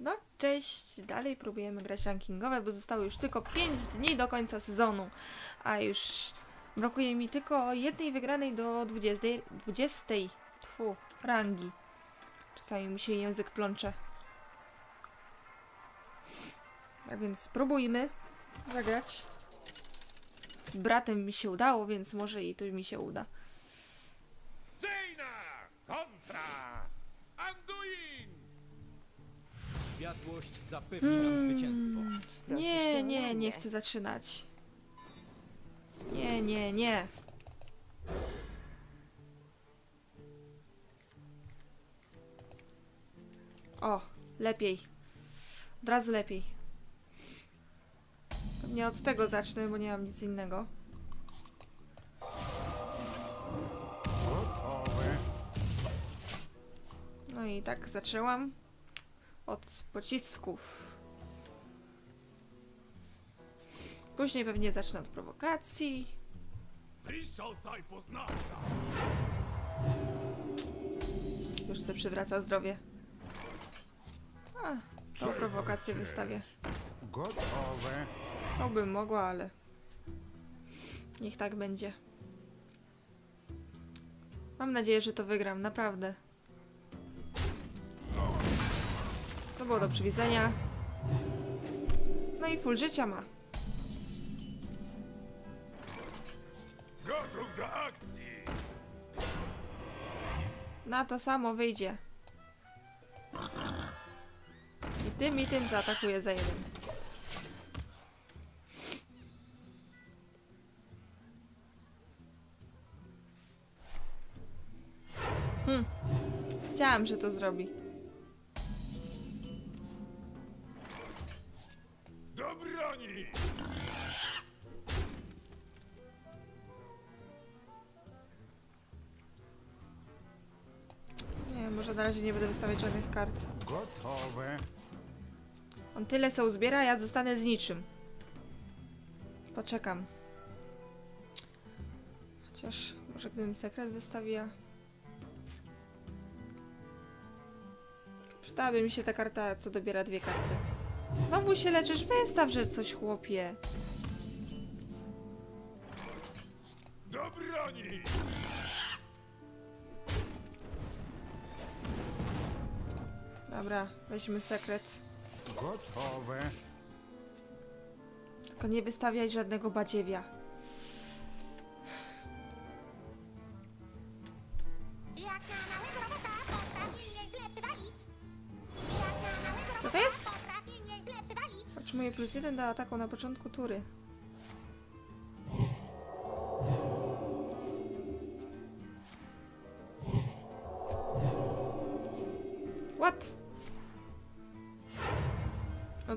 No, cześć. Dalej próbujemy grać rankingowe, bo zostało już tylko 5 dni do końca sezonu. A już brakuje mi tylko jednej wygranej do 20, 20 tfu, rangi. Czasami mi się język plącze. Tak więc spróbujmy zagrać. Z bratem mi się udało, więc może i tu mi się uda. Zapewni nam zwycięstwo. Nie, nie, nie chcę zaczynać. Nie, nie, nie. O, lepiej. Od razu lepiej. Pewnie od tego zacznę, bo nie mam nic innego. No i tak zaczęłam od pocisków. Później pewnie zacznę od prowokacji. Już sobie przywraca zdrowie. A, tą prowokację wystawię. Gotowe. To bym mogła, ale niech tak będzie. Mam nadzieję, że to wygram, naprawdę. Było do przewidzenia. No i full życia ma. Na to samo wyjdzie. I tym i tym zaatakuje za jeden. Hm. Wiedziałam, że to zrobi. Może na razie nie będę wystawiać żadnych kart. Gotowe. On tyle se uzbiera, a ja zostanę z niczym. Poczekam. Chociaż może gdybym sekret wystawiła. Przydałaby mi się ta karta, co dobiera dwie karty. Znowu się leczysz, wystaw, że coś chłopie. Do broni! Dobra, weźmy sekret. Gotowe. Tylko nie wystawiaj żadnego badziewia. Jak na małego robota potrafi nieźle przywalić. Jak na małego Co robota to jest? potrafi nieźle przywalić. Otrzymuję plus jeden do ataku na początku tury.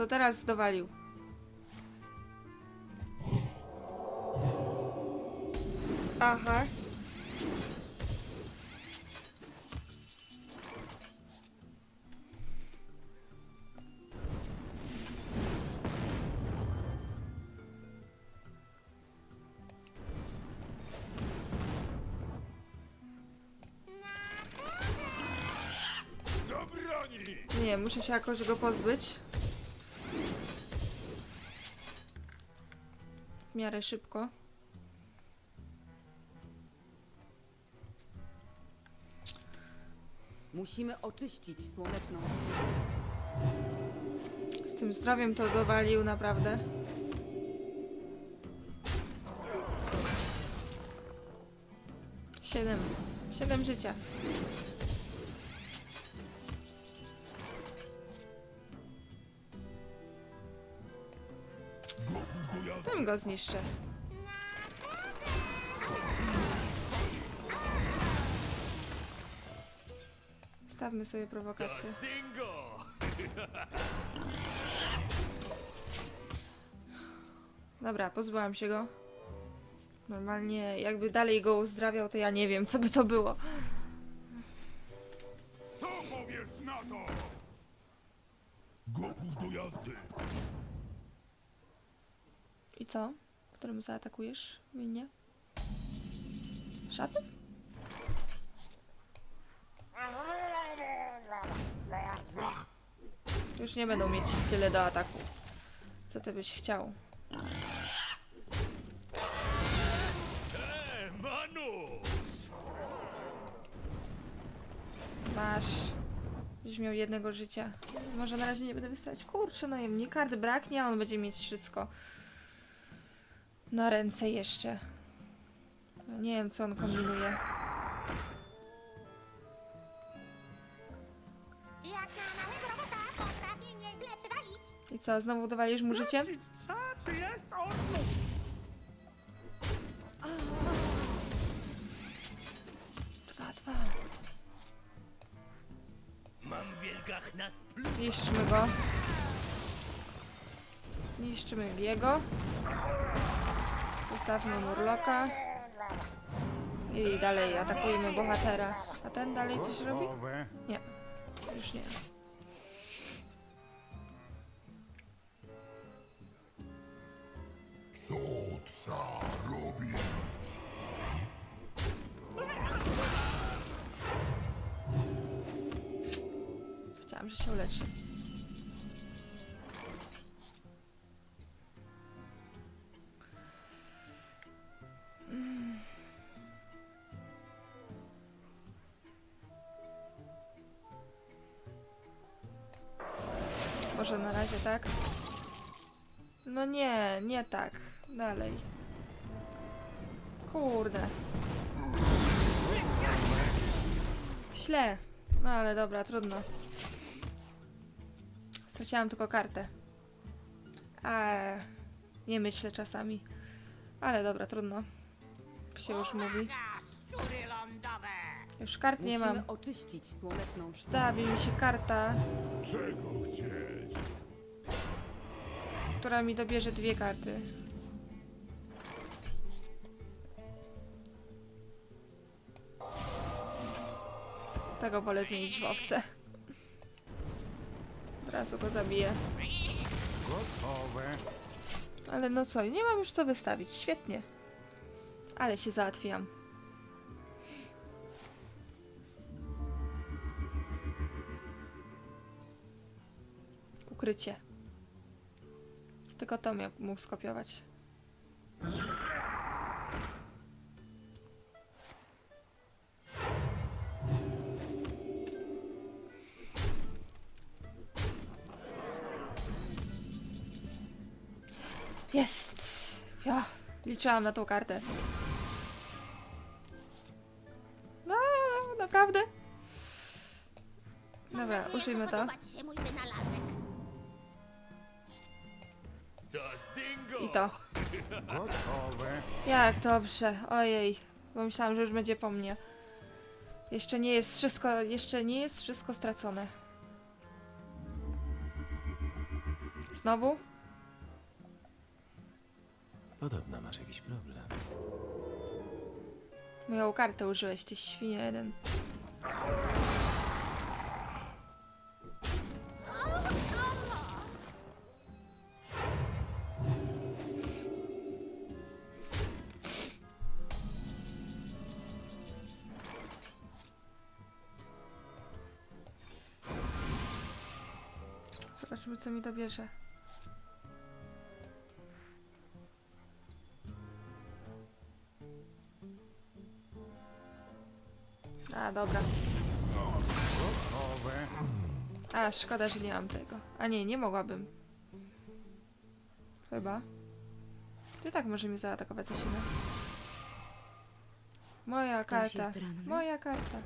To teraz dowalił. Aha. Nie, muszę się jakoś go pozbyć. Miarę szybko. Musimy oczyścić słoneczną. Z tym zdrowiem to dowalił naprawdę. Siedem. Siedem życia. Go zniszczę. Stawmy sobie prowokację. Dobra, pozbyłam się go. Normalnie, jakby dalej go uzdrawiał, to ja nie wiem, co by to było. Co powiesz na to? Gotów do jazdy. I co? Którym zaatakujesz mnie? Żaden? Już nie będą mieć tyle do ataku. Co ty byś chciał? Masz. Będziesz miał jednego życia. Może na razie nie będę wystawiać. Kurczę, no mi kart braknie, a on będzie mieć wszystko. Na ręce jeszcze. Nie wiem, co on kombinuje. Jak na małego robota potrafię nieźle przywalić. I co, znowu dowalisz mu życiem? Czy jest on? Dwa, dwa. Mam wielgach na Zniszczmy go. Zniszczymy jego. Zostawmy Murloka. I dalej atakujmy bohatera. A ten dalej coś robi? Nie. Już nie. Chciałam, że się uleczy. Dalej. Kurde. Źle. No ale dobra, trudno. Straciłam tylko kartę. A nie myślę czasami. Ale dobra, trudno. Się już mówi. Już kart nie Musimy mam. oczyścić słoneczną Przydałaby mi się karta, Czego chcieć? która mi dobierze dwie karty. Tego wolę zmienić w owce. Od razu go zabiję. Ale no co, nie mam już co wystawić. Świetnie. Ale się załatwiłam. Ukrycie. Tylko to mógł skopiować. Jest! Ja, liczyłam na tą kartę. No, naprawdę? Dobra, użyjmy to. podoba ci się mój wynalazek. To Stingo! I to. Gotowe. Jak dobrze. Ojej. Bo myślałam, że już będzie po mnie. Jeszcze nie jest wszystko, jeszcze nie jest wszystko stracone. Znowu? Podobno masz jakiś problem. Moją kartę użyłeś, ty świnia jeden. Zobaczmy, co mi dobierze. A, dobra. Gotowe. A, szkoda, że nie mam tego. A nie, nie mogłabym. Chyba. Ty tak może mnie zaatakować za silne. Moja Ktoś karta. jest ranny? Moja karta.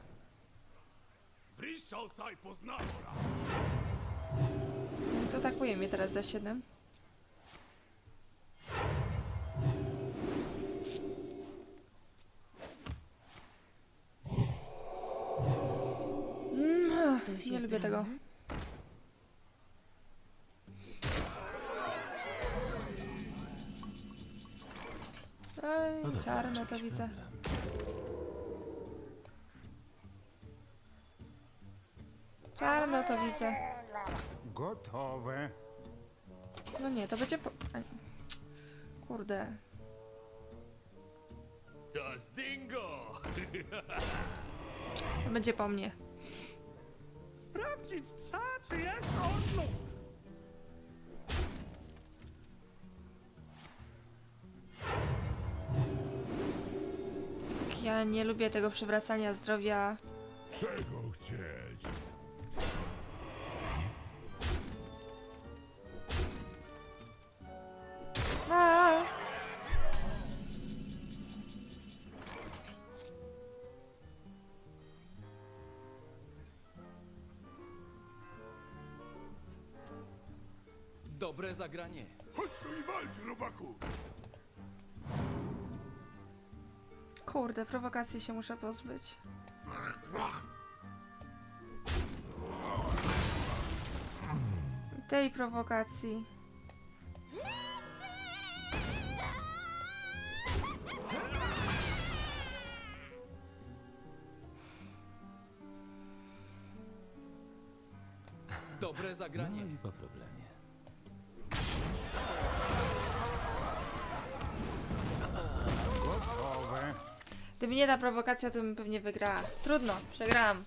Saj. Więc atakuje mnie teraz za 7. Ktoś nie lubię tego. ranny? Ej, Podobno czarno masz to jakiś widzę. problem. Czarno to widzę. Gotowe. No nie, to będzie po... a, Kurde. To Stingo! To będzie po mnie. Sprawdzić, co czy jest odnów. Ja nie lubię tego przywracania zdrowia. Czego chcieć? Dobre zagranie. Chodź tu i walcz, robaku. Kurde, prowokacji się muszę pozbyć. Tej prowokacji. Dobre No zagranie. i po problemie. Gdyby nie ta prowokacja, to bym pewnie wygrała. Trudno, przegrałam.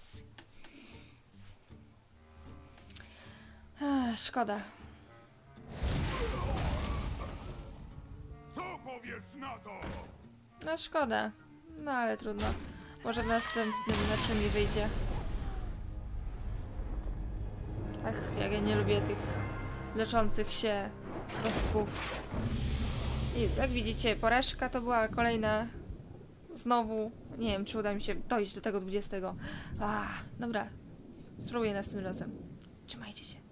Ech, szkoda. Co powiesz na to? No szkoda. No ale trudno. Może w następnym meczu mi wyjdzie. Ach, jak ja nie lubię tych leczących się kostków. Nic, jak widzicie, porażka to była kolejna. Znowu. Nie wiem, czy uda mi się dojść do tego 20. A, dobra. Spróbuję następnym razem. Trzymajcie się.